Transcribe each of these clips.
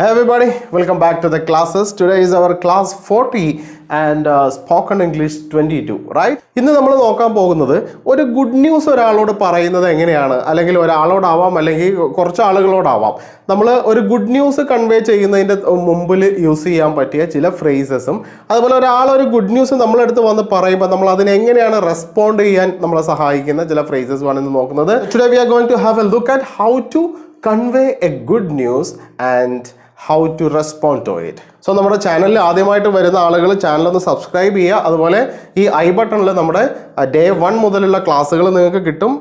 Hey everybody, welcome back to the classes. Today is our class 40 and uh, spoken English 22, right? ഇന്ന് നമ്മൾ നോക്കാൻ പോകുന്നത് ഒരു good news ഒരാളോട് പറയുന്നത് എങ്ങനെയാണ് അല്ലെങ്കിൽ ഒരാളോടാവാം അല്ലെങ്കിൽ കുറച്ച് ആളുകളോടാവാം നമ്മൾ ഒരു ഗുഡ് ന്യൂസ് കൺവേ ചെയ്യുന്നതിന്റെ മുമ്പിൽ യൂസ് ചെയ്യാൻ പറ്റിയ ചില ഫ്രേസസും അതുപോലെ ഒരാൾ ഒരു ഗുഡ് ന്യൂസ് നമ്മളെടുത്ത് വന്ന് പറയുമ്പോൾ നമ്മൾ അതിനെ എങ്ങനെയാണ് റെസ്പോണ്ട് ചെയ്യാൻ നമ്മളെ സഹായിക്കുന്ന ചില ഫ്രേസസുമാണ് ഇന്ന് നോക്കുന്നത് today we are going to have a look at how to convey a good news and how to respond to it so നമ്മുടെ ചാനലിൽ ആദ്യമായിട്ട് വരുന്ന ആളുകൾ ചാനൽ ഒന്ന് സബ്സ്ക്രൈബ് ചെയ്യുക. അതുപോലെ ഈ ഐ ബട്ടണിൽ നമ്മുടെ ഡേ വൺ മുതലുള്ള ക്ലാസ്സുകൾ നിങ്ങൾക്ക് കിട്ടും.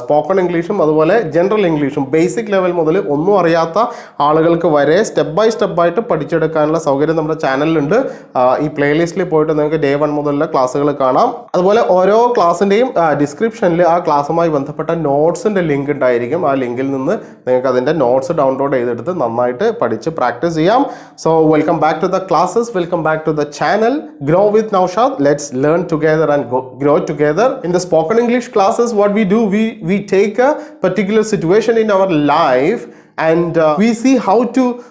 സ്പോക്കൺ ഇംഗ്ലീഷും അതുപോലെ ജനറൽ ഇംഗ്ലീഷും ബേസിക് ലെവൽ മുതൽ ഒന്നും അറിയാത്ത ആളുകൾക്ക് വരെ സ്റ്റെപ്പ് ബൈ സ്റ്റെപ്പായിട്ട് പഠിച്ചെടുക്കാനുള്ള സൗകര്യം നമ്മുടെ ചാനലിലുണ്ട് ഈ പ്ലേലിസ്റ്റിൽ പോയിട്ട് നിങ്ങൾക്ക് ഡേ വൺ മുതലുള്ള ക്ലാസ്സുകൾ കാണാം. അതുപോലെ ഓരോ ക്ലാസ്സിന്റെയും ഡിസ്ക്രിപ്ഷനിൽ ആ ക്ലാസ്സുമായി ബന്ധപ്പെട്ട നോട്ട്സിന്റെ ലിങ്ക് ഉണ്ടായിരിക്കും. ആ ലിങ്കിൽ നിന്ന് നിങ്ങൾക്ക് അതിന്റെ നോട്ട്സ് ഡൗൺലോഡ് ചെയ്തെടുത്ത് നന്നായിട്ട് പഠിച്ച് പ്രാക്ടീസ് ചെയ്യാം. So welcome back to the classes. Welcome back to the channel. Grow with Naushad. Let's learn together and go, grow together. In the spoken English classes what we do we we take a particular situation in our life and uh, we see how to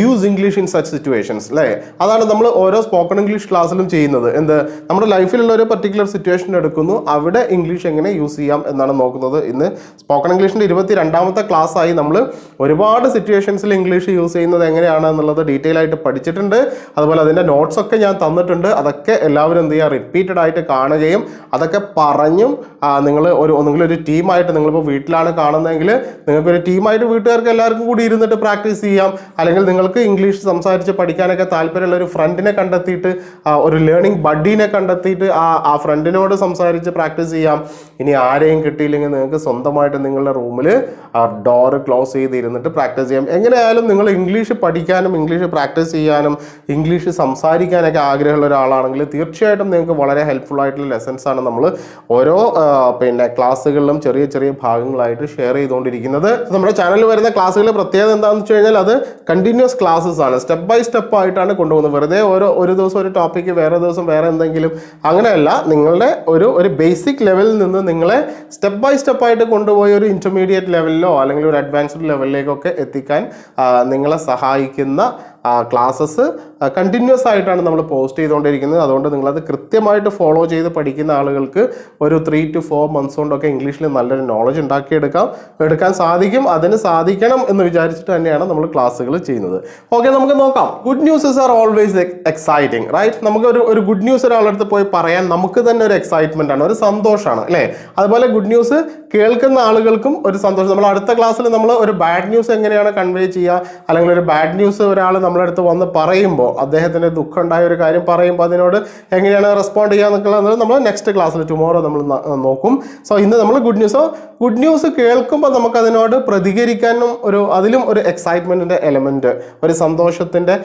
use English in such situations അല്ലേ? അതാണ് നമ്മൾ ഓരോ spoken English ക്ലാസ്സിലും ചെയ്യുന്നത്. എന്ത്? നമ്മുടെ ലൈഫിലുള്ള ഒരു particular situation എടുക്കുന്നു. അവിടെ ഇംഗ്ലീഷ് എങ്ങനെ യൂസ് ചെയ്യാം എന്നാണ് നോക്കുന്നത്. ഇന്ന് സ്പോക്കൺ ഇംഗ്ലീഷിന്റെ ഇരുപത്തി രണ്ടാമത്തെ ക്ലാസ്സായി നമ്മൾ ഒരുപാട് സിറ്റുവേഷൻസിൽ ഇംഗ്ലീഷ് യൂസ് ചെയ്യുന്നത് എങ്ങനെയാണ് എന്നുള്ളത് ഡീറ്റെയിൽ ആയിട്ട് പഠിച്ചിട്ടുണ്ട്. അതുപോലെ അതിന്റെ നോട്ട്സ് ഒക്കെ ഞാൻ തന്നിട്ടുണ്ട്. അതൊക്കെ എല്ലാവരും എന്ത് ചെയ്യുക? റിപ്പീറ്റഡ് ആയിട്ട് കാണുകയും അതൊക്കെ പറഞ്ഞും നിങ്ങൾ ഒരു ഒന്നുകിൽ ഒരു ടീമായിട്ട് നിങ്ങളിപ്പോൾ വീട്ടിലാണ് കാണുന്നതെങ്കിൽ നിങ്ങൾക്കൊരു ടീമായിട്ട് വീട്ടുകാർക്ക് എല്ലാവർക്കും കൂടി ഇരുന്നിട്ട് പ്രാക്ടീസ് ചെയ്യാം. അല്ലെങ്കിൽ നിങ്ങൾക്ക് ഇംഗ്ലീഷ് സംസാരിച്ച് പഠിക്കാനൊക്കെ താല്പര്യമുള്ള ഒരു ഫ്രണ്ടിനെ കണ്ടെത്തിയിട്ട് ഒരു ലേണിംഗ് ബഡീനെ കണ്ടെത്തിയിട്ട് ആ ആ ഫ്രണ്ടിനോട് സംസാരിച്ച് പ്രാക്ടീസ് ചെയ്യാം. ഇനി ആരെയും കിട്ടിയില്ലെങ്കിൽ നിങ്ങൾക്ക് സ്വന്തമായിട്ട് നിങ്ങളുടെ റൂമിൽ ആ ഡോറ് ക്ലോസ് ചെയ്തിരുന്നിട്ട് പ്രാക്ടീസ് ചെയ്യാം. എങ്ങനെയായാലും നിങ്ങൾ ഇംഗ്ലീഷ് പഠിക്കാനും ഇംഗ്ലീഷ് പ്രാക്ടീസ് ചെയ്യാനും ഇംഗ്ലീഷ് സംസാരിക്കാനൊക്കെ ആഗ്രഹമുള്ള ഒരാളാണെങ്കിൽ തീർച്ചയായിട്ടും നിങ്ങൾക്ക് വളരെ ഹെൽപ്ഫുൾ ആയിട്ടുള്ള ലെസൺസ് ആണ് നമ്മൾ ഓരോ പിന്നെ ക്ലാസ്സുകളിലും ചെറിയ ചെറിയ ഭാഗങ്ങളായിട്ട് ഷെയർ ചെയ്തുകൊണ്ടിരിക്കുന്നത്. നമ്മുടെ ചാനലിൽ വരുന്ന ക്ലാസ്സുകളുടെ പ്രത്യേകത എന്താണെന്ന് വെച്ച് കഴിഞ്ഞാൽ അത് കണ്ടിന്യൂസ് ക്ലാസ്സസ് ആണ്. സ്റ്റെപ്പ് ബൈ സ്റ്റെപ്പ് ആയിട്ടാണ് കൊണ്ടുപോകുന്നത്. വെറുതെ ഓരോ ഒരു ദിവസം ഒരു ടോപ്പിക്ക് വേറെ ദിവസം വേറെ എന്തെങ്കിലും. അങ്ങനെയല്ല നിങ്ങളുടെ ഒരു ഒരു ബേസിക് ലെവലിൽ നിന്ന് നിങ്ങളെ സ്റ്റെപ്പ് ബൈ സ്റ്റെപ്പ് ആയിട്ട് കൊണ്ടുപോയി ഒരു ഇന്റർമീഡിയറ്റ് ലെവലിലോ അല്ലെങ്കിൽ ഒരു അഡ്വാൻസ്ഡ് ലെവലിലേക്കൊക്കെ എത്തിക്കാൻ നിങ്ങളെ സഹായിക്കുന്ന ക്ലാസ്സസ് കണ്ടിന്യൂസ് ആയിട്ടാണ് നമ്മൾ പോസ്റ്റ് ചെയ്തുകൊണ്ടിരിക്കുന്നത്. അതുകൊണ്ട് നിങ്ങളത് കൃത്യമായിട്ട് ഫോളോ ചെയ്ത് പഠിക്കുന്ന ആളുകൾക്ക് ഒരു ത്രീ ടു ഫോർ മന്ത്സ് കൊണ്ടൊക്കെ ഇംഗ്ലീഷിൽ നല്ലൊരു നോളജ് ഉണ്ടാക്കിയെടുക്കാം. എടുക്കാൻ സാധിക്കും അതിന് സാധിക്കണം എന്ന് വിചാരിച്ചിട്ട് തന്നെയാണ് നമ്മൾ ക്ലാസ്സുകൾ ചെയ്യുന്നത്. ഓക്കെ നമുക്ക് നോക്കാം. Good newses are always exciting right നമുക്ക് ഒരു ഒരു ഗുഡ് ന്യൂസ് ഒരാളടുത്ത് പോയി പറയാൻ നമുക്ക് തന്നെ ഒരു എക്സൈറ്റ്മെന്റ് ആണ് ഒരു സന്തോഷമാണ് അല്ലേ? അതുപോലെ ഗുഡ് ന്യൂസ് കേൾക്കുന്ന ആളുകൾക്കും ഒരു സന്തോഷം. നമ്മൾ അടുത്ത ക്ലാസ്സിൽ നമ്മൾ ഒരു ബാഡ് ന്യൂസ് എങ്ങനെയാണ് കൺവേ ചെയ്യുക? അല്ലെങ്കിൽ ഒരു ബാഡ് ന്യൂസ് ഒരാൾ നമ്മുടെ അടുത്ത് വന്ന് പറയുമ്പോൾ അദ്ദേഹത്തിന്റെ ദുഃഖം ഉണ്ടായ ഒരു കാര്യം പറയുമ്പോൾ അതിനോട് എങ്ങനെയാണ് റെസ്പോണ്ട് ചെയ്യുക എന്നുള്ളത് നമ്മൾ നെക്സ്റ്റ് ക്ലാസ്സിൽ ടുമോറോ നമ്മൾ നോക്കും. സോ ഇന്ന് നമ്മൾ ഗുഡ് ന്യൂസ് ഗുഡ് ന്യൂസ് കേൾക്കുമ്പോൾ നമുക്ക് അതിനോട് പ്രതികരിക്കാനും ഒരു അതിലും ഒരു എക്സൈറ്റ്മെന്റിന്റെ എലമെന്റ് ഒരു സന്തോഷത്തിന്റെ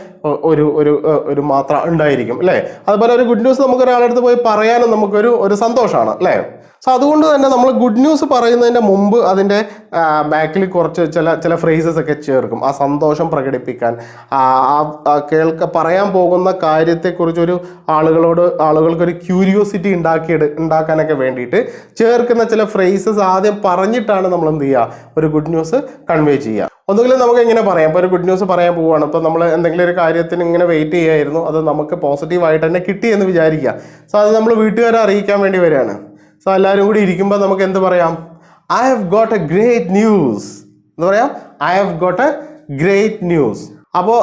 ഒരു ഒരു ഒരു മാത്ര ഉണ്ടായിരിക്കും അല്ലേ? അതുപോലെ ഒരു ഗുഡ് ന്യൂസ് നമുക്ക് ഒരാളടുത്ത് പോയി പറയാനും നമുക്കൊരു ഒരു സന്തോഷമാണ് അല്ലേ? സോ അതുകൊണ്ട് തന്നെ നമ്മൾ ഗുഡ് ന്യൂസ് പറയുന്നതിന്റെ മുമ്പ് അതിന്റെ ബാക്കിൽ കുറച്ച് ചില ചില ഫ്രേസസ് ഒക്കെ ചേർക്കും. ആ സന്തോഷം പ്രകടിപ്പിക്കാൻ ആ കേൾക്ക പറയാൻ പോകുന്ന കാര്യത്തെക്കുറിച്ച് ഒരു ആളുകളോട് ആളുകൾക്കൊരു ക്യൂരിയോസിറ്റി ഉണ്ടാക്കിയെടു ഉണ്ടാക്കാനൊക്കെ വേണ്ടിയിട്ട് ചേർക്കുന്ന ചില ഫ്രേസസ് ആദ്യം പറഞ്ഞിട്ടാണ് നമ്മൾ എന്ത് ചെയ്യുക ഒരു ഗുഡ് ന്യൂസ് കൺവേ ചെയ്യുക ഒന്നുകിലും നമുക്ക് ഇങ്ങനെ പറയാം. ഇപ്പോൾ ഒരു ഗുഡ് ന്യൂസ് പറയാൻ പോവുകയാണ്. ഇപ്പോൾ നമ്മൾ എന്തെങ്കിലും ഒരു കാര്യത്തിന് ഇങ്ങനെ വെയിറ്റ് ചെയ്യായിരുന്നു. അത് നമുക്ക് പോസിറ്റീവായിട്ട് തന്നെ കിട്ടിയെന്ന് വിചാരിക്കുക. സോ അത് നമ്മൾ വീട്ടുകാരെ അറിയിക്കാൻ വേണ്ടി വരികയാണ്. സോ എല്ലാവരും കൂടി ഇരിക്കുമ്പോൾ നമുക്ക് എന്ത് പറയാം? I have got a great news എന്ന് പറയാം? I have got a great news അപ്പോൾ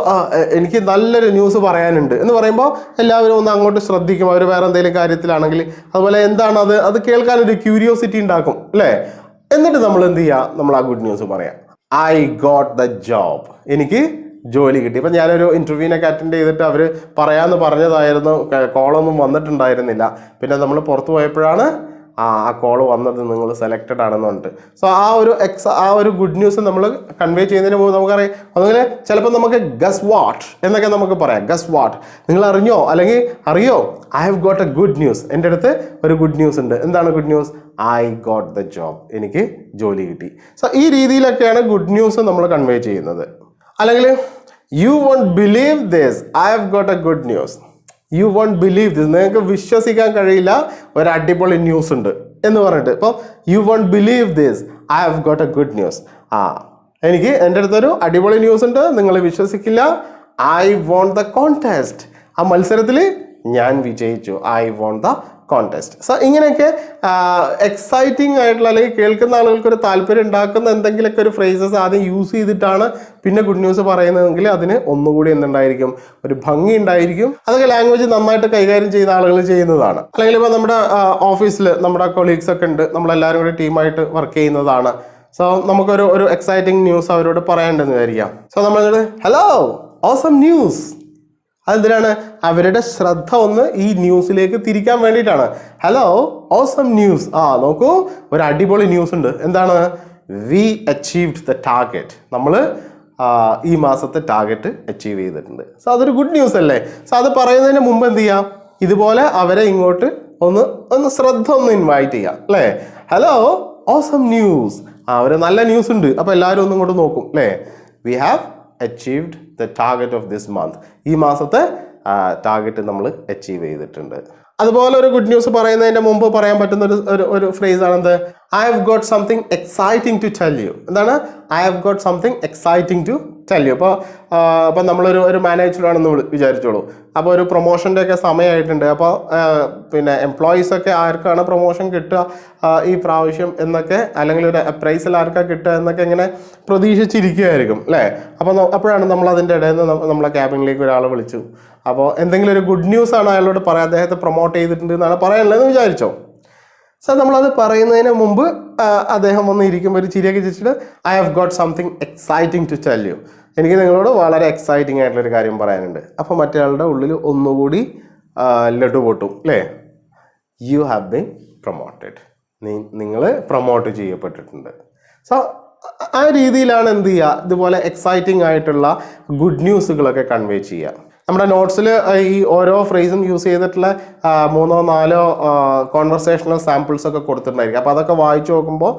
എനിക്ക് നല്ലൊരു ന്യൂസ് പറയാനുണ്ട്. എന്ന് പറയുമ്പോൾ എല്ലാവരും ഒന്ന് അങ്ങോട്ട് ശ്രദ്ധിക്കും. അവർ വേറെ എന്തെങ്കിലും കാര്യത്തിലാണെങ്കിൽ അതുപോലെ എന്താണ് അത്? അത് കേൾക്കാനൊരു ക്യൂരിയോസിറ്റി ഉണ്ടാക്കും അല്ലേ? എന്നിട്ട് നമ്മൾ എന്ത് ചെയ്യുക നമ്മൾ ആ ഗുഡ് ന്യൂസ് പറയാം. ഐ ഗോട്ട് ദ ജോബ് എനിക്ക് ജോലി കിട്ടി. ഇപ്പം ഞാനൊരു ഇന്റർവ്യൂവിനൊക്കെ അറ്റൻഡ് ചെയ്തിട്ട് അവർ പറയാമെന്ന് പറഞ്ഞതായിരുന്നു. കോളൊന്നും വന്നിട്ടുണ്ടായിരുന്നില്ല. പിന്നെ നമ്മൾ പുറത്തു പോയപ്പോഴാണ് ആ ആ കോൾ വന്നത് നിങ്ങൾ സെലക്റ്റഡ് ആണെന്നുണ്ട്. സോ ആ ഒരു എക്സ് ആ ഒരു ഗുഡ് ന്യൂസ് നമ്മൾ കൺവേ ചെയ്യുന്നതിന് മുമ്പ് നമുക്കറിയാം. അതുപോലെ ചിലപ്പോൾ നമുക്ക് ഗസ് വാട്ട് എന്നൊക്കെ നമുക്ക് പറയാം. ഗസ് വാട്ട് നിങ്ങൾ അറിഞ്ഞോ? അല്ലെങ്കിൽ അറിയോ? I have got a good news എന്റെ അടുത്ത് ഒരു ഗുഡ് ന്യൂസ് ഉണ്ട്. എന്താണ് good news I got the job എനിക്ക് ജോലി കിട്ടി. സോ ഈ രീതിയിലൊക്കെയാണ് ഗുഡ് ന്യൂസ് നമ്മൾ കൺവേ ചെയ്യുന്നത്. അല്ലെങ്കിൽ you won't believe this I have got a good news you won't believe this നിങ്ങൾക്ക് വിശ്വസിക്കാൻ കഴിയില്ല. ഒരു അടിപൊളി ന്യൂസ് ഉണ്ട് എന്ന് പറഞ്ഞിട്ട്. ഇപ്പം you won't believe this I have got a good news ആ എനിക്ക് എന്റെ അടുത്തൊരു അടിപൊളി ന്യൂസ് ഉണ്ട്. നിങ്ങൾ വിശ്വസിക്കില്ല. ഐ വോണ്ട് ദ കോൺടെസ്റ്റ് ആ മത്സരത്തിൽ ഞാൻ വിജയിച്ചു. I won the contest so ഇങ്ങനെയൊക്കെ എക്സൈറ്റിംഗ് ആയിട്ടുള്ള അല്ലെങ്കിൽ കേൾക്കുന്ന ആളുകൾക്ക് ഒരു താല്പര്യം ഉണ്ടാക്കുന്ന എന്തെങ്കിലുമൊക്കെ ഒരു ഫ്രേസസ് ആദ്യം യൂസ് ചെയ്തിട്ടാണ് പിന്നെ ഗുഡ് ന്യൂസ് പറയുന്നതെങ്കിൽ അതിന് ഒന്നുകൂടി എന്തുണ്ടായിരിക്കും? ഒരു ഭംഗി ഉണ്ടായിരിക്കും. അതൊക്കെ ലാംഗ്വേജ് നന്നായിട്ട് കൈകാര്യം ചെയ്യുന്ന ആളുകൾ ചെയ്യുന്നതാണ്. അല്ലെങ്കിൽ ഇപ്പോൾ നമ്മുടെ ഓഫീസിൽ നമ്മുടെ കൊളീഗ്സ് ഒക്കെ ഉണ്ട്. നമ്മളെല്ലാവരും കൂടി ടീമായിട്ട് വർക്ക് ചെയ്യുന്നതാണ്. സോ നമുക്കൊരു ഒരു എക്സൈറ്റിംഗ് ന്യൂസ് അവരോട് പറയേണ്ടെന്ന് വിചാരിക്കാം. സോ നമ്മൾ ഹലോ ഓസം ന്യൂസ് അതെന്തിനാണ്? അവരുടെ ശ്രദ്ധ ഒന്ന് ഈ ന്യൂസിലേക്ക് തിരിക്കാൻ വേണ്ടിയിട്ടാണ്. ഹലോ ഓസം ന്യൂസ് ആ നോക്കൂ. ഒരു അടിപൊളി ന്യൂസ് ഉണ്ട്. എന്താണ്? വി അച്ചീവ്ഡ് ദ ടാർഗറ്റ് നമ്മൾ ഈ മാസത്തെ ടാർഗറ്റ് അച്ചീവ് ചെയ്തിട്ടുണ്ട്. സോ അതൊരു ഗുഡ് ന്യൂസ് അല്ലേ? സോ അത് പറയുന്നതിന് മുമ്പ് എന്ത് ചെയ്യാം? ഇതുപോലെ അവരെ ഇങ്ങോട്ട് ഒന്ന് ഒന്ന് ശ്രദ്ധ ഒന്ന് ഇൻവൈറ്റ് ചെയ്യാം. അല്ലേ? ഹലോ ഓസം ന്യൂസ് ആ ഒരു നല്ല ന്യൂസ് ഉണ്ട്. അപ്പോൾ എല്ലാവരും ഒന്നും ഇങ്ങോട്ട് നോക്കും. അല്ലേ? We have achieved the target of this month ഈ മാസത്തെ ടാർഗറ്റ് നമ്മൾ അച്ചീവ് ചെയ്തിട്ടുണ്ട്. അതുപോലെ ഒരു ഗുഡ് ന്യൂസ് പറയുന്നതിന്റെ മുമ്പ് പറയാൻ പറ്റുന്ന ഒരു ഒരു ഫ്രേസ് ആണ് എന്ത് I have got something exciting to tell you എന്താണ്? I have got something exciting to tell അപ്പോൾ അപ്പോൾ നമ്മളൊരു ഒരു മാനേജറാണെന്ന് വിചാരിച്ചോളൂ. അപ്പോൾ ഒരു പ്രൊമോഷന്റെ ഒക്കെ സമയമായിട്ടുണ്ട് അപ്പോൾ പിന്നെ എംപ്ലോയീസ് ഒക്കെ ആർക്കാണ് പ്രൊമോഷൻ കിട്ടുക ഈ പ്രാവശ്യം എന്നൊക്കെ അല്ലെങ്കിൽ ഒരു അപ്രൈസിൽ ആർക്കാണ് കിട്ടുക എന്നൊക്കെ ഇങ്ങനെ പ്രതീക്ഷിച്ചിരിക്കുകയായിരിക്കും അല്ലേ? അപ്പോൾ അപ്പോഴാണ് നമ്മൾ അതിന്റെ ഇടയിൽ നിന്ന് നമ്മളെ ക്യാബിനിലേക്ക് ഒരാളെ വിളിച്ചു. അപ്പോൾ എന്തെങ്കിലും ഒരു ഗുഡ് ന്യൂസ് ആണ് അയാളോട് പറയാം അദ്ദേഹത്തെ പ്രൊമോട്ട് ചെയ്തിട്ടുണ്ട് എന്നാണ് പറയാനുള്ളതെന്ന് വിചാരിച്ചോ? സാർ നമ്മളത് പറയുന്നതിന് മുമ്പ് അദ്ദേഹം വന്ന് ഇരിക്കുമ്പോൾ ഒരു ചിരിയൊക്കെ ചിരിച്ചിട്ട് I have got something exciting to tell you എനിക്ക് നിങ്ങളോട് വളരെ എക്സൈറ്റിംഗ് ആയിട്ടുള്ളൊരു കാര്യം പറയാനുണ്ട്. അപ്പോൾ മറ്റൊരാളുടെ ഉള്ളിൽ ഒന്നുകൂടി ലഡു പൊട്ടും അല്ലേ യു ഹാവ് ബീൻ പ്രൊമോട്ടഡ് നിങ്ങൾ പ്രൊമോട്ട് ചെയ്യപ്പെട്ടിട്ടുണ്ട്. സോ ആ രീതിയിലാണ് എന്ത് ചെയ്യുക ഇതുപോലെ എക്സൈറ്റിംഗ് ആയിട്ടുള്ള ഗുഡ് ന്യൂസുകളൊക്കെ കൺവേ ചെയ്യുക നമ്മുടെ നോട്ട്സിൽ ഈ ഓരോ ഫ്രേസും യൂസ് ചെയ്തിട്ടുള്ള മൂന്നോ നാലോ കോൺവെർസേഷണൽ സാമ്പിൾസ് ഒക്കെ കൊടുത്തിട്ടുണ്ടായിരിക്കും. അപ്പോൾ അതൊക്കെ വായിച്ചു നോക്കുമ്പോൾ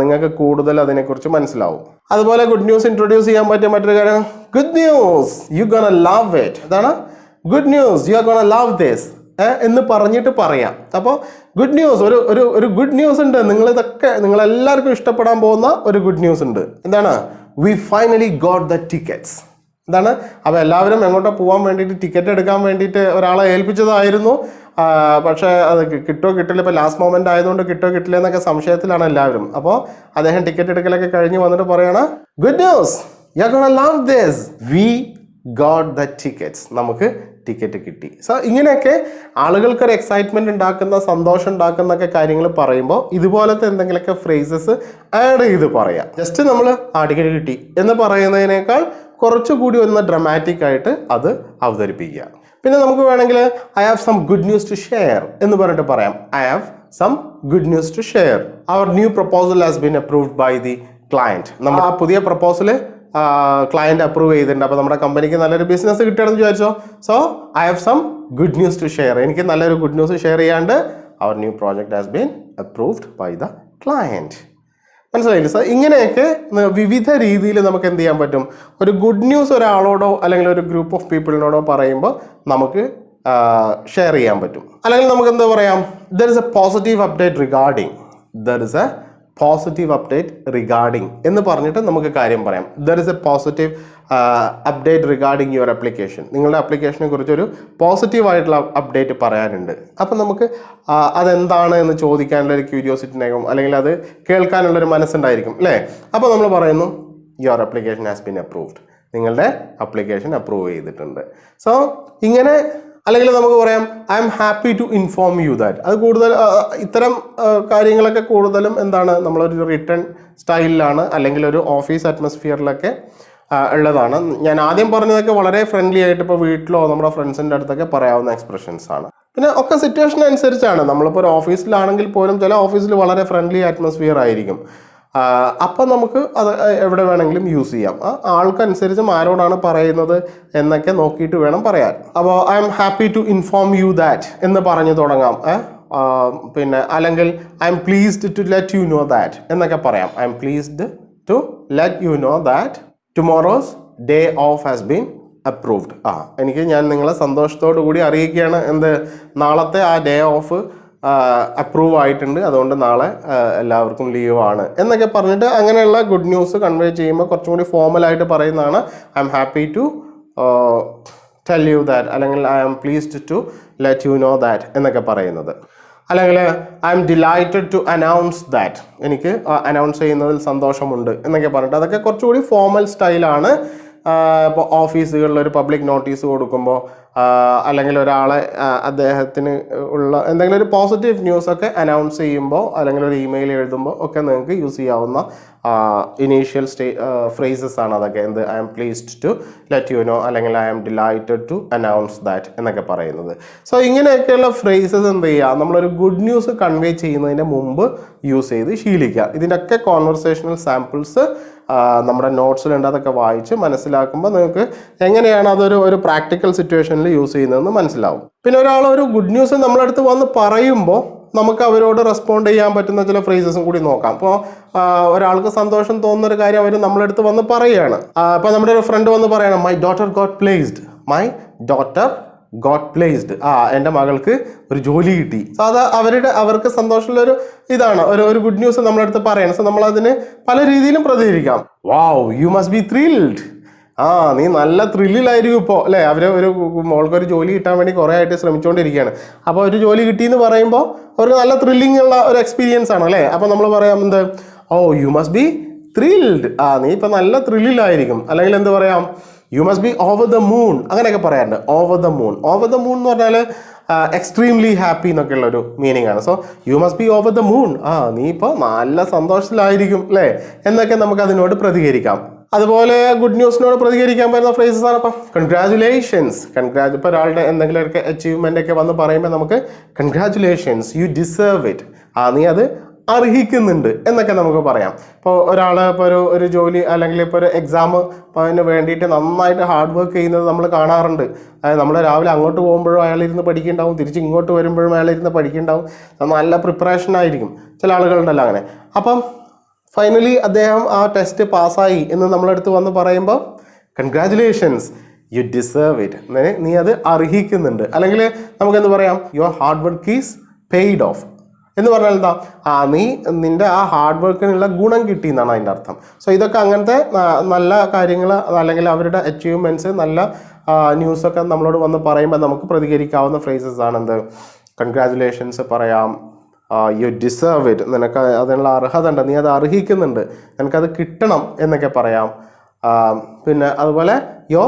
നിങ്ങൾക്ക് കൂടുതൽ അതിനെക്കുറിച്ച് മനസ്സിലാവും. അതുപോലെ ഗുഡ് ന്യൂസ് ഇൻട്രൊഡ്യൂസ് ചെയ്യാൻ പറ്റിയ മറ്റൊരു കാര്യം. Good news you gonna love it അതാണ് good news you are gonna love this എന്ന് പറഞ്ഞിട്ട് പറയാം. അപ്പോൾ ഗുഡ് ന്യൂസ് ഒരു ഒരു ഒരു ഗുഡ് ന്യൂസ് ഉണ്ട്. നിങ്ങൾ ഇതൊക്കെ നിങ്ങൾ എല്ലാവർക്കും ഇഷ്ടപ്പെടാൻ പോകുന്ന ഒരു ഗുഡ് ന്യൂസ് ഉണ്ട്. എന്താണ്? We finally got the tickets എന്താണ്? അപ്പോൾ എല്ലാവരും എങ്ങോട്ടോ പോകാൻ വേണ്ടിയിട്ട് ടിക്കറ്റ് എടുക്കാൻ വേണ്ടിയിട്ട് ഒരാളെ ഏൽപ്പിച്ചതായിരുന്നു. പക്ഷേ അത് കിട്ടോ കിട്ടില്ല. ഇപ്പോൾ ലാസ്റ്റ് മൊമെന്റ് ആയതുകൊണ്ട് കിട്ടോ കിട്ടില്ല എന്നൊക്കെ സംശയത്തിലാണ് എല്ലാവരും. അപ്പോൾ അദ്ദേഹം ടിക്കറ്റ് എടുക്കലൊക്കെ കഴിഞ്ഞ് വന്നിട്ട് പറയണ good news you gonna love this we got the tickets നമുക്ക് ടിക്കറ്റ് കിട്ടി. സോ ഇങ്ങനെയൊക്കെ ആളുകൾക്കൊരു എക്സൈറ്റ്മെന്റ് ഉണ്ടാക്കുന്ന സന്തോഷം ഉണ്ടാക്കുന്നൊക്കെ കാര്യങ്ങൾ പറയുമ്പോൾ ഇതുപോലത്തെ എന്തെങ്കിലുമൊക്കെ ഫ്രേസസ് ആഡ് ചെയ്ത് പറയാം. ജസ്റ്റ് നമ്മൾ ആ ടിക്കറ്റ് കിട്ടി എന്ന് പറയുന്നതിനേക്കാൾ കുറച്ചുകൂടി ഒന്ന് ഡ്രമാറ്റിക് ആയിട്ട് അത് അവതരിപ്പിക്കുക. പിന്നെ നമുക്ക് വേണമെങ്കിൽ I have some good news to share എന്ന് പറഞ്ഞിട്ട് പറയാം. I have some good news to share our new proposal has been approved by the client നമ്മൾ ആ പുതിയ പ്രപ്പോസൽ ക്ലയന്റ് അപ്രൂവ് ചെയ്തിട്ടുണ്ട്. അപ്പോൾ നമ്മുടെ കമ്പനിക്ക് നല്ലൊരു ബിസിനസ് കിട്ടുകയാണെന്ന് വിചാരിച്ചോ. So I have some good news to share എനിക്ക് നല്ലൊരു ഗുഡ് ന്യൂസ് ഷെയർ ചെയ്യാണ്ട് our new project has been approved by the client മനസ്സിലായില്ലേ? സാർ ഇങ്ങനെയൊക്കെ വിവിധ രീതിയിൽ നമുക്ക് എന്ത് ചെയ്യാൻ പറ്റും? ഒരു ഗുഡ് ന്യൂസ് ഒരാളോടോ അല്ലെങ്കിൽ ഒരു ഗ്രൂപ്പ് ഓഫ് പീപ്പിളിനോടോ പറയുമ്പോൾ നമുക്ക് ഷെയർ ചെയ്യാൻ പറ്റും. അല്ലെങ്കിൽ നമുക്ക് എന്താ പറയാം? There is a positive update regarding there is a positive update regarding എന്ന് പറഞ്ഞിട്ട് നമുക്ക് കാര്യം പറയാം. There is a positive update regarding your application നിങ്ങളുടെ ആപ്ലിക്കേഷനെ കുറിച്ചൊരു പോസിറ്റീവ് ആയിട്ടുള്ള അപ്ഡേറ്റ് പറയാനുണ്ട്. അപ്പം നമുക്ക് അതെന്താണ് എന്ന് ചോദിക്കാനുള്ള ഒരു ക്യൂരിയോസിറ്റി ഉണ്ടാകും അല്ലെങ്കിൽ അത് കേൾക്കാനുള്ളൊരു മനസ്സുണ്ടായിരിക്കും അല്ലേ? അപ്പോൾ നമ്മൾ പറയുന്നു your application has been approved നിങ്ങളുടെ അപ്ലിക്കേഷൻ അപ്രൂവ് ചെയ്തിട്ടുണ്ട്. സോ ഇങ്ങനെ അല്ലെങ്കിൽ നമുക്ക് പറയാം I am happy to inform you that അത് കൂടുതൽ ഇത്തരം കാര്യങ്ങളൊക്കെ കൂടുതലും എന്താണ് നമ്മളൊരു റിട്ടേൺ സ്റ്റൈലിലാണ് അല്ലെങ്കിൽ ഒരു ഓഫീസ് അറ്റ്മോസ്ഫിയറിലൊക്കെ ഉള്ളതാണ്. ഞാൻ ആദ്യം പറഞ്ഞതൊക്കെ വളരെ ഫ്രണ്ട്ലി ആയിട്ട് ഇപ്പോൾ വീട്ടിലോ നമ്മുടെ ഫ്രണ്ട്സിന്റെ അടുത്തൊക്കെ പറയാവുന്ന എക്സ്പ്രഷൻസ് ആണ്. പിന്നെ ഒക്കെ സിറ്റുവേഷൻ അനുസരിച്ചാണ്. നമ്മളിപ്പോൾ ഒരു ഓഫീസിലാണെങ്കിൽ പോലും ചില ഓഫീസിൽ വളരെ ഫ്രണ്ട്ലി അറ്റ്മോസ്ഫിയർ ആയിരിക്കും. അപ്പം നമുക്ക് അത് എവിടെ വേണമെങ്കിലും യൂസ് ചെയ്യാം. ആ ആൾക്കനുസരിച്ചും ആരോടാണ് പറയുന്നത് എന്നൊക്കെ നോക്കിയിട്ട് വേണം പറയാൻ. അപ്പോൾ I am happy to inform you that എന്ന് പറഞ്ഞു തുടങ്ങാം. പിന്നെ അല്ലെങ്കിൽ I am pleased to let you know that എന്നൊക്കെ പറയാം. I am pleased to let you know that tomorrow's day off has been approved ആ എനിക്ക് ഞാൻ നിങ്ങളെ സന്തോഷത്തോടു കൂടി അറിയിക്കുകയാണ് എന്ത് നാളത്തെ ആ ഡേ ഓഫ് അപ്രൂവ് ആയിട്ടുണ്ട്. അതുകൊണ്ട് നാളെ എല്ലാവർക്കും ലീവ് ആണ്. എന്നൊക്കെ പറഞ്ഞിട്ട് അങ്ങനെയുള്ള ഗുഡ് ന്യൂസ് കൺവേ ചെയ്യുമ്പോൾ കുറച്ചും കൂടി ഫോമലായിട്ട് പറയുന്നതാണ്. I am happy to tell you that അല്ലെങ്കിൽ I am pleased to let you know that എന്നൊക്കെ പറയുന്നത്. അല്ലെങ്കിൽ I am delighted to announce that എനിക്ക് അനൗൺസ് ചെയ്യുന്നതിൽ സന്തോഷമുണ്ട് എന്നൊക്കെ പറഞ്ഞിട്ട് അതൊക്കെ കുറച്ചുകൂടി ഫോമൽ സ്റ്റൈലാണ് ഇപ്പോൾ ഓഫീസുകളിൽ ഒരു പബ്ലിക് നോട്ടീസ് കൊടുക്കുമ്പോൾ അല്ലെങ്കിൽ ഒരാളെ അദ്ദേഹത്തിന് ഉള്ള എന്തെങ്കിലും ഒരു പോസിറ്റീവ് ന്യൂസൊക്കെ അനൗൺസ് ചെയ്യുമ്പോൾ അല്ലെങ്കിൽ ഒരു ഇമെയിൽ എഴുതുമ്പോൾ ഒക്കെ നിങ്ങൾക്ക് യൂസ് ചെയ്യാവുന്ന ഇനീഷ്യൽ സ്റ്റേ ഫ്രേസസ് ആണ് അതൊക്കെ. എന്ത്? I am pleased to let you know അല്ലെങ്കിൽ I am delighted to announce that എന്നൊക്കെ പറയുന്നത്. സോ ഇങ്ങനെയൊക്കെയുള്ള ഫ്രേസസ് എന്ത് ചെയ്യുക? നമ്മളൊരു ഗുഡ് ന്യൂസ് കൺവേ ചെയ്യുന്നതിന് മുമ്പ് യൂസ് ചെയ്ത് ശീലിക്കുക. ഇതിന്റെയൊക്കെ കോൺവെർസേഷണൽ സാമ്പിൾസ് നമ്മുടെ നോട്ട്സിലുണ്ട് അതൊക്കെ വായിച്ച് മനസ്സിലാക്കുമ്പോൾ നിങ്ങൾക്ക് എങ്ങനെയാണ് അതൊരു ഒരു പ്രാക്ടിക്കൽ സിറ്റുവേഷനിൽ യൂസ് ചെയ്യുന്നതെന്ന് മനസ്സിലാവും. പിന്നെ ഒരാൾ ഒരു ഗുഡ് ന്യൂസ് നമ്മളടുത്ത് വന്ന് പറയുമ്പോൾ നമുക്ക് അവരോട് റെസ്പോണ്ട് ചെയ്യാൻ പറ്റുന്ന ചില ഫ്രേസസും കൂടി നോക്കാം. അപ്പോൾ ഒരാൾക്ക് സന്തോഷം തോന്നുന്ന ഒരു കാര്യം അവർ നമ്മളെടുത്ത് വന്ന് പറയുകയാണ് അപ്പോൾ നമ്മുടെ ഒരു ഫ്രണ്ട് വന്ന് പറയണം my daughter got placed my daughter got placed ആ എന്റെ മകൾക്ക് ഒരു ജോലി കിട്ടി. സോ അത് അവരുടെ അവർക്ക് സന്തോഷമുള്ളൊരു ഇതാണ്. ഒരു ഒരു ഗുഡ് ന്യൂസ് നമ്മളെടുത്ത് പറയണം. സോ നമ്മളതിന് പല രീതിയിലും പ്രതികരിക്കാം. Wow you must be thrilled ആ നീ നല്ല ത്രില്ലിലായിരിക്കും ഇപ്പോൾ അല്ലേ? അവർ ഒരു മോൾക്ക് ഒരു ജോലി കിട്ടാൻ വേണ്ടി കുറേ ആയിട്ട് ശ്രമിച്ചുകൊണ്ടിരിക്കുകയാണ് അപ്പോൾ ഒരു ജോലി കിട്ടിയെന്ന് പറയുമ്പോൾ അവർക്ക് നല്ല ത്രില്ലിംഗ് ഉള്ള ഒരു എക്സ്പീരിയൻസ് ആണ് അല്ലേ? അപ്പോൾ നമ്മൾ പറയാം എന്ത്? Oh you must be thrilled ആ നീ ഇപ്പം നല്ല ത്രില്ലിലായിരിക്കും അല്ലെങ്കിൽ എന്ത് പറയാം? You must be over the moon അങ്ങനെയൊക്കെ പറയാറുണ്ട്. Over the moon over the moon എന്ന് പറഞ്ഞാൽ എക്സ്ട്രീംലി ഹാപ്പി എന്നൊക്കെയുള്ള ഒരു മീനിങ് ആണ്. So you must be over the moon ആ നീ ഇപ്പോൾ നല്ല സന്തോഷത്തിലായിരിക്കും അല്ലേ? എന്നൊക്കെ നമുക്ക് അതിനോട് പ്രതികരിക്കാം. അതുപോലെ ഗുഡ് ന്യൂസിനോട് പ്രതികരിക്കാൻ പറ്റുന്ന ഫ്രേസസ് ആണ് അപ്പം കൺഗ്രാജുലേഷൻസ് കൺഗ്രാജ് ഇപ്പോൾ ഒരാളുടെ എന്തെങ്കിലുമൊക്കെ അച്ചീവ്മെന്റ് ഒക്കെ വന്ന് പറയുമ്പോൾ നമുക്ക് കൺഗ്രാജുലേഷൻസ് യു ഡിസേർവ് ഇറ്റ് ആ നീ അത് അർഹിക്കുന്നുണ്ട് എന്നൊക്കെ നമുക്ക് പറയാം. ഇപ്പോൾ ഒരാൾ ഇപ്പോൾ ഒരു ഒരു ജോലി അല്ലെങ്കിൽ ഇപ്പോൾ ഒരു എക്സാം അതിന് വേണ്ടിയിട്ട് നന്നായിട്ട് ഹാർഡ് വർക്ക് ചെയ്യുന്നത് നമ്മൾ കാണാറുണ്ട്. അതായത് നമ്മൾ രാവിലെ അങ്ങോട്ട് പോകുമ്പോഴും അയാൾ ഇരുന്ന് പഠിക്കുന്നുണ്ടാവും തിരിച്ച് ഇങ്ങോട്ട് വരുമ്പോഴും അയാൾ ഇരുന്ന് പഠിക്കുന്നുണ്ടാവും നല്ല പ്രിപ്പറേഷൻ ആയിരിക്കും. ചില ആളുകളുണ്ടല്ലോ അങ്ങനെ. അപ്പം ഫൈനലി അദ്ദേഹം ആ ടെസ്റ്റ് പാസ്സായി എന്ന് നമ്മളടുത്ത് വന്ന് പറയുമ്പോൾ കൺഗ്രാറ്റുലേഷൻസ് യു ഡിസേർവ് ഇറ്റ് നീ അത് അർഹിക്കുന്നുണ്ട്. അല്ലെങ്കിൽ നമുക്കെന്ത് പറയാം? Your hard work is paid off എന്ന് പറഞ്ഞാൽ എന്താ? ആ നീ നിന്റെ ആ ഹാർഡ് വർക്കിനുള്ള ഗുണം കിട്ടി എന്നാണ് അതിന്റെ അർത്ഥം. സോ ഇതൊക്കെ അങ്ങനത്തെ നല്ല കാര്യങ്ങൾ അല്ലെങ്കിൽ അവരുടെ അച്ചീവ്മെന്റ്സ് നല്ല ന്യൂസൊക്കെ നമ്മളോട് വന്ന് പറയുമ്പോൾ നമുക്ക് പ്രതികരിക്കാവുന്ന ഫ്രേസസ് ആണ് എന്ത് കൺഗ്രാറ്റുലേഷൻസ് പറയാം. യു ഡിസേർവ് ഇറ്റ് നിനക്ക് അതിനുള്ള അർഹത ഉണ്ട് നീ അത് അർഹിക്കുന്നുണ്ട്. നിനക്കത് കിട്ടണം എന്നൊക്കെ പറയാം. പിന്നെ അതുപോലെ your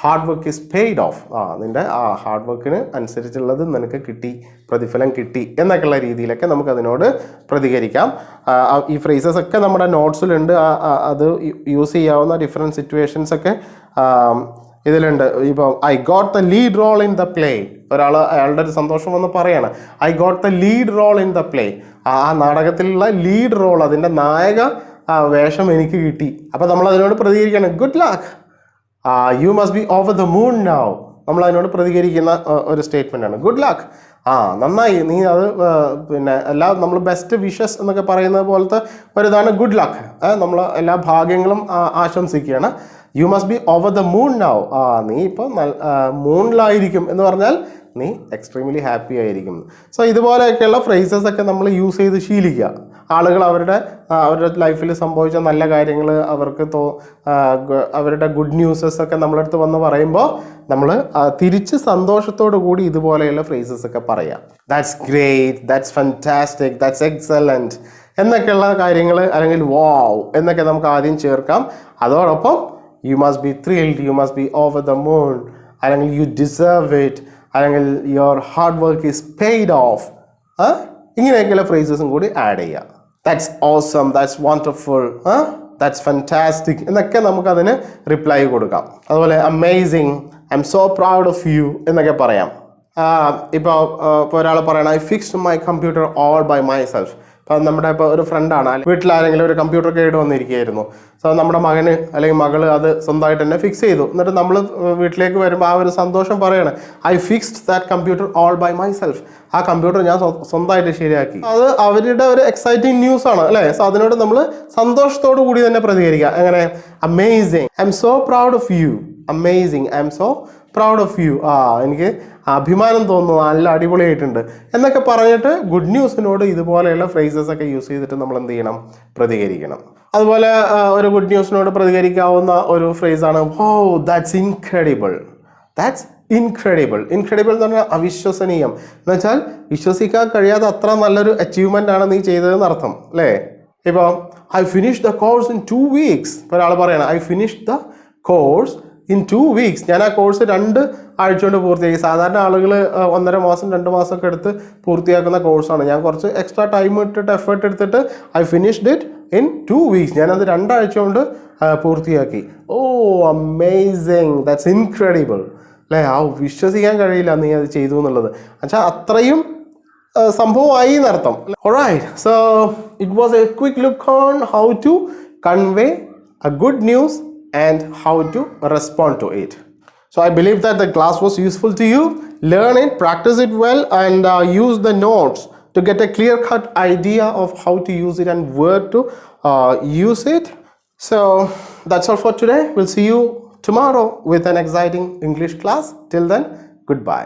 hard work is paid off ആ നിന്റെ ആ ഹാർഡ് വർക്കിന് അനുസരിച്ചുള്ളത് നിനക്ക് കിട്ടി പ്രതിഫലം കിട്ടി എന്നൊക്കെയുള്ള രീതിയിലൊക്കെ നമുക്കതിനോട് പ്രതികരിക്കാം. ഈ ഫ്രേസസ് ഒക്കെ നമ്മുടെ നോട്ട്സിലുണ്ട് അത് യൂസ് ചെയ്യാവുന്ന ഡിഫറെന്റ് സിറ്റുവേഷൻസ് ഒക്കെ ആ, ഇതിലുണ്ട്. ഇപ്പം I got the lead role in the play ഒരാൾ അയാളുടെ ഒരു സന്തോഷം വന്ന് പറയാണ്. I got the lead role in the play ആ നാടകത്തിലുള്ള ലീഡ് റോൾ അതിന്റെ നായക വേഷം എനിക്ക് കിട്ടി. അപ്പോൾ നമ്മൾ അതിനോട് പ്രതികരിക്കണം. Good luck you must be over the moon now നമ്മൾ അതിനോട് പ്രതികരിക്കുന്ന ഒരു സ്റ്റേറ്റ്മെന്റ് ആണ്. ഗുഡ് ലക്ക് ആ നന്നായി. നീ അത് പിന്നെ എല്ലാ നമ്മൾ ബെസ്റ്റ് വിഷസ് എന്നൊക്കെ പറയുന്നത് പോലത്തെ ഒരിതാണ് ഗുഡ് ലക്ക് നമ്മൾ എല്ലാ ഭാഗ്യങ്ങളും ആശംസിക്കുകയാണ്. You must be over the moon now ആ നീ ഇപ്പോൾ മൂണിലായിരിക്കും എന്ന് പറഞ്ഞാൽ നീ എക്സ്ട്രീംലി ഹാപ്പി ആയിരിക്കും. സോ ഇതുപോലെയൊക്കെയുള്ള ഫ്രേസസ് ഒക്കെ നമ്മൾ യൂസ് ചെയ്ത് ശീലിക്കുക. ആളുകൾ അവരുടെ അവരുടെ ലൈഫിൽ സംഭവിച്ച നല്ല കാര്യങ്ങൾ അവർക്ക് തോ അവരുടെ ഗുഡ് ന്യൂസസ് ഒക്കെ നമ്മളടുത്ത് വന്ന് പറയുമ്പോൾ നമ്മൾ തിരിച്ച് സന്തോഷത്തോടു കൂടി ഇതുപോലെയുള്ള ഫ്രേസസ് ഒക്കെ പറയാം. That's great that's fantastic that's excellent എന്നൊക്കെയുള്ള കാര്യങ്ങൾ അല്ലെങ്കിൽ വാവ് എന്നൊക്കെ നമുക്ക് ആദ്യം ചേർക്കാം. അതോടൊപ്പം you must be thrilled you must be over the moon അല്ലെങ്കിൽ യു ഡിസേർവ് ഇറ്റ് അല്ലെങ്കിൽ your hard work is paid off ഇങ്ങനെയൊക്കെയുള്ള ഫ്രേസസും കൂടി ആഡ് ചെയ്യാം. That's awesome that's wonderful that's fantastic എന്നൊക്കെ നമുക്കതിന് റിപ്ലൈ കൊടുക്കാം. അതുപോലെ amazing I am so proud of you എന്നൊക്കെ പറയാം. ഇപ്പോൾ ഇപ്പോൾ ഒരാൾ പറയണം I fixed my computer all by myself ഇപ്പം നമ്മുടെ ഇപ്പോൾ ഒരു ഫ്രണ്ടാണ് വീട്ടിൽ ആരെങ്കിലും ഒരു കമ്പ്യൂട്ടർ കേട് വന്നിരിക്കുകയായിരുന്നു. സോ നമ്മുടെ മകന് അല്ലെങ്കിൽ മകൾ അത് സ്വന്തമായിട്ട് തന്നെ ഫിക്സ് ചെയ്തു. എന്നിട്ട് നമ്മൾ വീട്ടിലേക്ക് വരുമ്പോൾ ആ ഒരു സന്തോഷം പറയണേ I fixed that computer all by myself ആ കമ്പ്യൂട്ടർ ഞാൻ സ്വന്തമായിട്ട് ശരിയാക്കി. അത് അവരുടെ ഒരു എക്സൈറ്റിംഗ് ന്യൂസ് ആണ് അല്ലേ? സോ അതിനോട് നമ്മൾ സന്തോഷത്തോടു കൂടി തന്നെ പ്രതികരിക്കുക. അങ്ങനെ amazing I am so proud of you amazing I am so proud of you ആ എനിക്ക് അഭിമാനം തോന്നുന്നു. നല്ല അടിപൊളിയായിട്ടുണ്ട്. എന്നൊക്കെ പറഞ്ഞിട്ട് ഗുഡ് ന്യൂസിനോട് ഇതുപോലെയുള്ള ഫ്രേസസ് ഒക്കെ യൂസ് ചെയ്തിട്ട് നമ്മൾ എന്ത് ചെയ്യണം? പ്രതികരിക്കണം. അതുപോലെ ഒരു ഗുഡ് ന്യൂസിനോട് പ്രതികരിക്കാവുന്ന ഒരു ഫ്രേസാണ് ഓ that's incredible that's incredible incredible എന്ന് പറഞ്ഞാൽ അവിശ്വസനീയം. എന്ന് വെച്ചാൽ വിശ്വസിക്കാൻ കഴിയാതെ അത്ര നല്ലൊരു അച്ചീവ്മെന്റ് ആണ് നീ ചെയ്തതെന്ന് അർത്ഥം അല്ലേ? ഇപ്പോൾ I finish the course in two weeks ഒരാൾ പറയണം I finish the course in two weeks ഞാൻ ആ കോഴ്സ് രണ്ട് ആഴ്ച കൊണ്ട് പൂർത്തിയാക്കി. സാധാരണ ആളുകൾ ഒന്നര മാസം രണ്ട് മാസമൊക്കെ എടുത്ത് പൂർത്തിയാക്കുന്ന കോഴ്സാണ് ഞാൻ കുറച്ച് എക്സ്ട്രാ ടൈം ഇട്ടിട്ട് എഫേർട്ട് എടുത്തിട്ട് I finished it in two weeks ഞാനത് രണ്ടാഴ്ച കൊണ്ട് പൂർത്തിയാക്കി. ഓ അമേസിങ് ദാറ്റ്സ് ഇൻക്രെഡിബിൾ അല്ലേ? ആ വിശ്വസിക്കാൻ കഴിയില്ല നീ അത് ചെയ്തു എന്നുള്ളത്. അച്ഛാ അത്രയും സംഭവമായി എന്നർത്ഥം. So it was a quick look on how to convey a good news and how to respond to it. So I believe that the class was useful to you. Learn it, practice it well, and uh, use the notes to get a clear cut idea of how to use it and where to uh, use it. So that's all for today. We'll see you tomorrow with an exciting English class. Till then, goodbye.